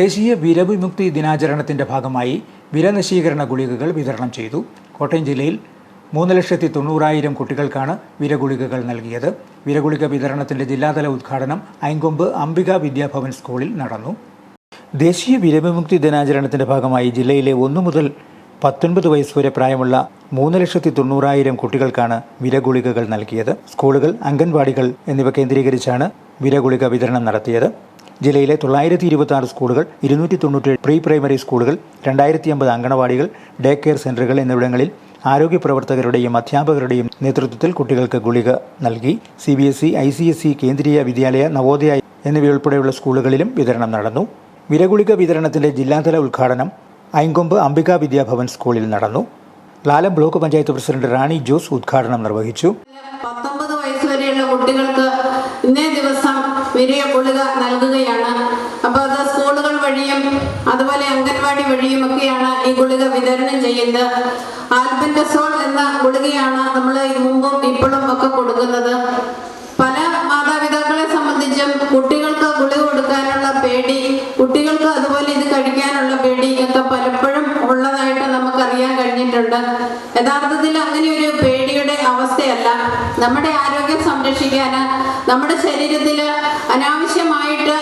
ദേശീയ വിരവിമുക്തി ദിനാചരണത്തിന്റെ ഭാഗമായി വിരനശീകരണ ഗുളികകൾ വിതരണം ചെയ്തു. കോട്ടയം ജില്ലയിൽ മൂന്ന് ലക്ഷത്തി തൊണ്ണൂറായിരം കുട്ടികൾക്കാണ് വിരഗുളികകൾ നൽകിയത്. വിരഗുളിക വിതരണത്തിന്റെ ജില്ലാതല ഉദ്ഘാടനം ഐങ്കൊമ്പ് അംബിക വിദ്യാഭവൻ സ്കൂളിൽ നടന്നു. ദേശീയ വിരവിമുക്തി ദിനാചരണത്തിന്റെ ഭാഗമായി ജില്ലയിലെ ഒന്നു മുതൽ പത്തൊൻപത് വയസ്സ് വരെ പ്രായമുള്ള മൂന്ന് ലക്ഷത്തി തൊണ്ണൂറായിരം കുട്ടികൾക്കാണ് വിരഗുളികകൾ നൽകിയത്. സ്കൂളുകൾ അംഗൻവാടികൾ എന്നിവ കേന്ദ്രീകരിച്ചാണ് വിരഗുളിക വിതരണം നടത്തിയത്. ജില്ലയിലെ തൊള്ളായിരത്തി ഇരുപത്തി ആറ് സ്കൂളുകൾ ഇരുന്നൂറ്റി തൊണ്ണൂറ്റി പ്രീ പ്രൈമറി സ്കൂളുകൾ രണ്ടായിരത്തി അമ്പത് അങ്കണവാടികൾ ഡേ കെയർ സെന്ററുകൾ എന്നിവിടങ്ങളിൽ ആരോഗ്യ പ്രവർത്തകരുടെയും അധ്യാപകരുടെയും നേതൃത്വത്തിൽ കുട്ടികൾക്ക് ഗുളിക നൽകി. C B S E I C S E Kendriya Vidyalaya Navodaya എന്നിവയുൾപ്പെടെയുള്ള സ്കൂളുകളിലും വിതരണം നടന്നു. വിരഗുളിക വിതരണത്തിന്റെ ജില്ലാതല ഉദ്ഘാടനം ഐങ്കൊമ്പ് അംബിക വിദ്യാഭവൻ സ്കൂളിൽ നടന്നു. ലാലം ബ്ലോക്ക് പഞ്ചായത്ത് പ്രസിഡന്റ് റാണി ജോസ് ഉദ്ഘാടനം നിർവഹിച്ചു. പത്തൊമ്പത് വയസ്സ് വരെയുള്ള കുട്ടികൾക്ക് ഇന്നേ വിരയ കൊള്ളുക നൽകുകയാണ്. അപ്പോൾ അത് സ്കൂളുകൾ വഴിയും അതുപോലെ അംഗൻവാടി വഴിയും ഒക്കെയാണ് ഈ ഗുളിക വിതരണം ചെയ്യുന്നത്. ആൽബൻഡസോൾ എന്ന ഗുളികയാണ് നമ്മൾ മുമ്പും ഇപ്പോഴും ഒക്കെ കൊടുക്കുന്നത്. പല മാതാപിതാക്കളെ സംബന്ധിച്ചും കുട്ടികൾക്ക് ഗുളിക കൊടുക്കാനുള്ള പേടി കുട്ടികൾക്ക് അതുപോലെ ഇത് കഴിക്കാനുള്ള പേടി ഒക്കെ പലപ്പോഴും ഉള്ളതായിട്ട് നമുക്കറിയാൻ കഴിഞ്ഞിട്ടുണ്ട്. നമ്മുടെ ആരോഗ്യം സംരക്ഷിക്കാൻ നമ്മുടെ ശരീരത്തിൽ അനാവശ്യമായിട്ട്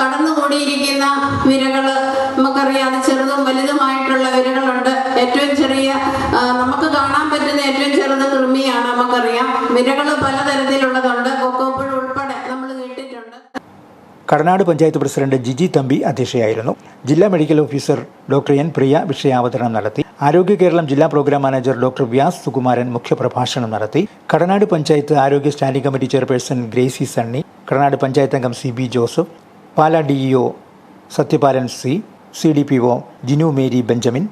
കടന്നുകൂടിയിരിക്കുന്ന വിരകൾ നമുക്കറിയാം. ചെറുതും വലുതുമായിട്ടുള്ള വിരകളുണ്ട്. ഏറ്റവും ചെറിയ നമുക്ക് കാണാൻ പറ്റുന്ന ഏറ്റവും ചെറുത് കൃമിയാണ് നമുക്കറിയാം. വിരകൾ പലതരത്തിലുള്ളതുണ്ട്. കടനാട് പഞ്ചായത്ത് പ്രസിഡന്റ് ജിജി തമ്പി അധ്യക്ഷയായിരുന്നു. ജില്ലാ medical officer doctor N Priya വിഷയാവതരണം നടത്തി. ആരോഗ്യ കേരളം ജില്ലാ program manager doctor Vyas Sukumaran മുഖ്യപ്രഭാഷണം നടത്തി. കടനാട് പഞ്ചായത്ത് ആരോഗ്യ standing committee chairperson Gracy Sunny. Kadanad panchayat അംഗം C B Joseph. Pala DEO Sathyapalan C C D P O Jinu Mary Benjamin.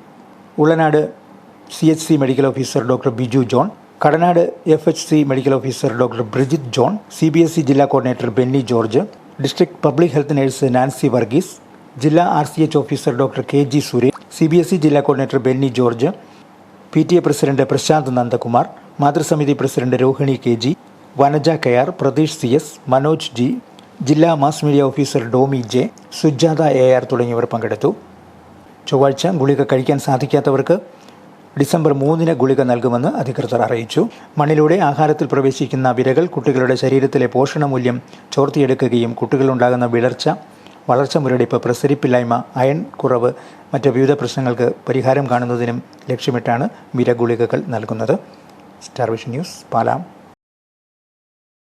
Ulanad C H C medical officer doctor Biju John. Kadanad F H C medical officer doctor Brijith John. C B S E ജില്ലാ coordinator Benny George. District public health nurse Nancy Varghese ജില്ലാ R C H officer doctor K G Suresh C B S E ജില്ലാ coordinator Benny George P T A president Prashanth Nandakumar മാതൃസമിതി president Rohini K G Vanaja കയാർ Pratheesh C S Manoj G ജില്ലാ mass media officer Domi J Sujatha A R തുടങ്ങിയവർ പങ്കെടുത്തു. ചൊവ്വാഴ്ച ഗുളിക കഴിക്കാൻ സാധിക്കാത്തവർക്ക് December മൂന്നിന് ഗുളിക നൽകുമെന്ന് അധികൃതർ അറിയിച്ചു. മണ്ണിലൂടെ ആഹാരത്തിൽ പ്രവേശിക്കുന്ന വിരകൾ കുട്ടികളുടെ ശരീരത്തിലെ പോഷണമൂല്യം ചോർത്തിയെടുക്കുകയും കുട്ടികളുണ്ടാകുന്ന വിളർച്ച വളർച്ച മുരടിപ്പ് പ്രസരിപ്പില്ലായ്മ അയൺ കുറവ് മറ്റ് വിവിധ പ്രശ്നങ്ങൾക്ക് പരിഹാരം കാണുന്നതിനും ലക്ഷ്യമിട്ടാണ് വിരഗുളികകൾ നൽകുന്നത്. Star vision news പാലാം.